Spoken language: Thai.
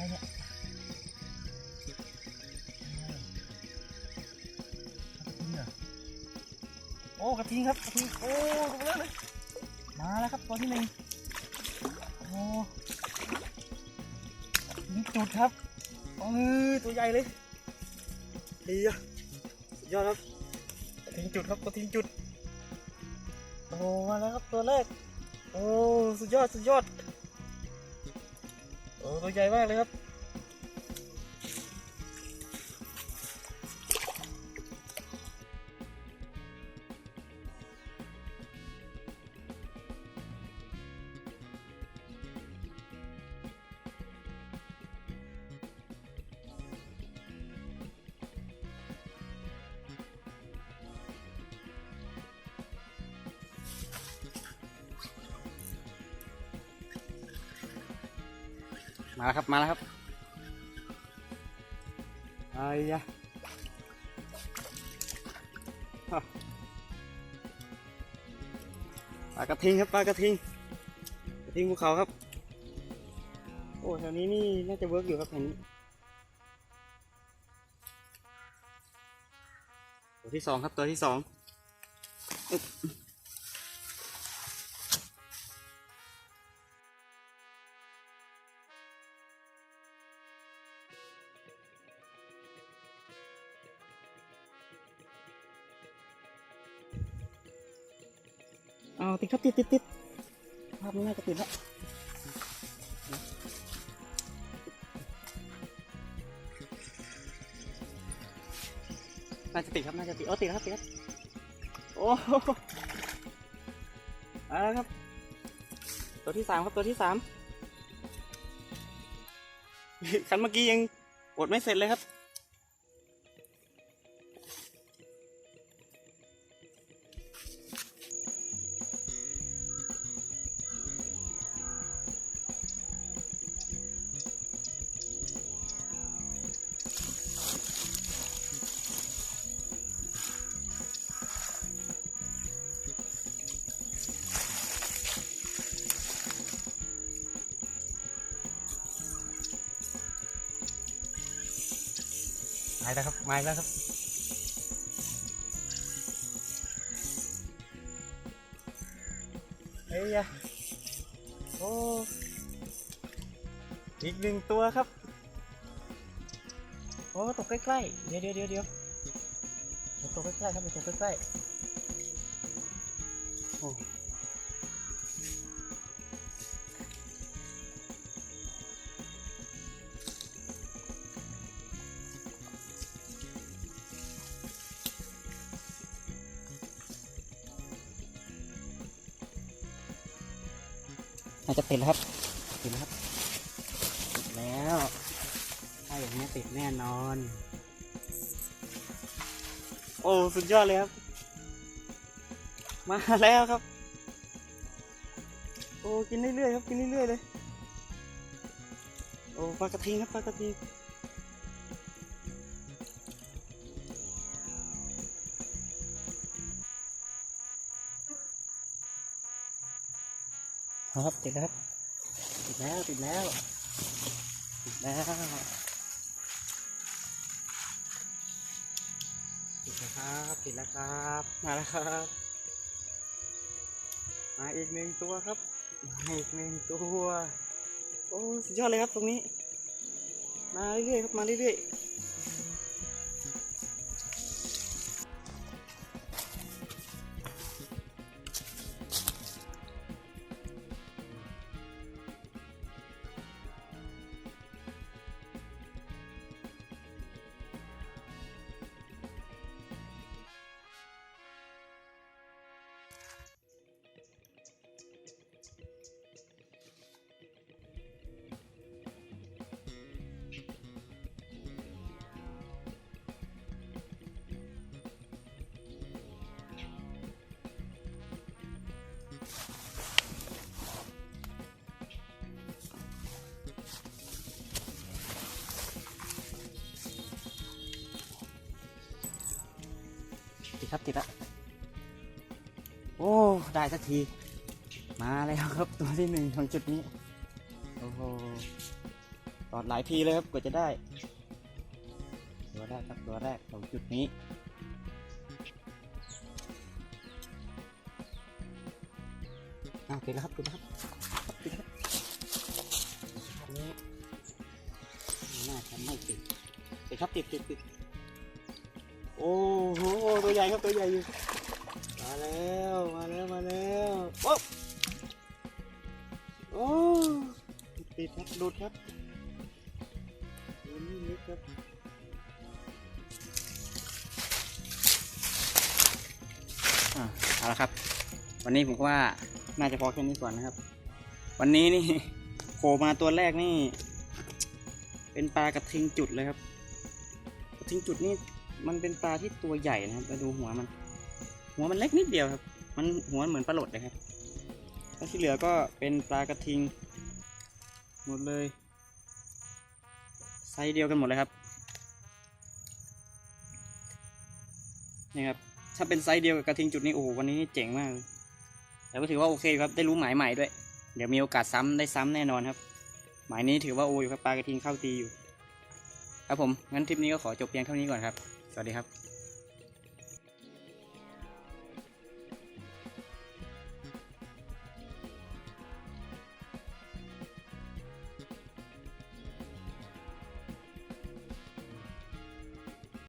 แล้วเนี่ยโอ้กระทิงครับกระทิงโอ้ตัวแล้วเลยมาแล้วครับตัวที่หนึ่งโอ้ยจุดครับเออตัวใหญ่เลยดีอะยอดครับกระทิงจุดครับกระทิงจุดโอ้มาแล้วครับตัวแรกโอ้สุดยอดสุดยอด โอ้ตัวใหญ่มากเลยครับ มาแล้วครับ มาแล้วครับไอ้ยะฮะปลากระทิงครับปลากระทิงกระทิงภูเขาครับ โอ้แถวนี้นี่น่าจะเวิร์กอยู่ครับแถวนี้ตัวที่สองครับตัวที่สอง เอาติดครับติดติดติดภาพน่าจะติดแล้วน่าจะติดครับน่าจะติดโอ้ติดครับติดครับโอ้โหอาละครับ ตัวที่สามครับตัวที่สามคันเมื่อกี้ยังอดไม่เสร็จเลยครับ มาแล้วครับมาแล้วครับเฮ้ยโอ้อีกหนึ่งตัวครับ โอ้ตกใกล้ๆ เดี๋ยวเดี๋ยวเดี๋ยวเดี๋ยวเดี๋ยวตกใกล้ๆครับตกใกล้ๆโอ้ น่าจะติดแล้วครับ ติดแล้วครับติดแล้วถ้าอย่างนี้ติดแน่นอน โอ้สุดยอดเลยครับ มาแล้วครับ โอ้กินเรื่อยๆครับ กินเรื่อยๆเลย โอ้ปลากระทิงครับปลากระทิง ครับติดแล้วครับติดแล้วติดแล้วติดแล้วติดแล้วครับติดแล้วครับมาแล้วครับ มาอีกหนึ่งตัวครับมาอีกหนึ่งตัวโอ้สุดยอดเลยครับตรงนี้ มาเรื่อยๆครับมาเรื่อยๆ ครับติดละโอ้ได้สักที มาแล้วครับตัวที่หนึ่งของจุดนี้โอ้โหตอดหลายทีเลยครับกว่าจะได้ ตัวแรกครับตัวแรกของจุดนี้อาวติดแล้วครับติดแล้วครับติดแล้วน่าจะไม่ติดติดครับติดติดติด โอ้โหตัวใหญ่ครับตัวใหญ่อยู่มาแล้วมาแล้วมาแล้วโอ้โอ้ติดครับดูดครับดูนี่นิดครับอ่าเอาละครับ วันนี้ผมว่าน่าจะพอแค่นี้ก่อนนะครับ วันนี้นี่โผล่มาตัวแรกนี่ เป็นปลากระทิงจุดเลยครับ กระทิงจุดนี่ มันเป็นปลาที่ตัวใหญ่นะครับไปดูหัวมัน หัวมันเล็กนิดเดียวครับ มันหัวเหมือนปลาหลดเลยครับแล้วที่เหลือก็เป็นปลากระทิง หมดเลยไซส์เดียวกันหมดเลยครับนี่ครับถ้าเป็นไซส์เดียวกับกระทิงจุดนี้โอ้โหวันนี้นี่เจ๋งมากเลยแต่ก็ถือว่าโอเคครับได้รู้หมายใหม่ด้วย เดี๋ยวมีโอกาสซ้ำได้ซ้ำแน่นอนครับ หมายนี้ถือว่าโออยู่ครับปลากระทิงเข้าตีอยู่ ครับผมงั้นทริปนี้ก็ขอจบเพียงเท่านี้ก่อนครับ สวัสดีครับ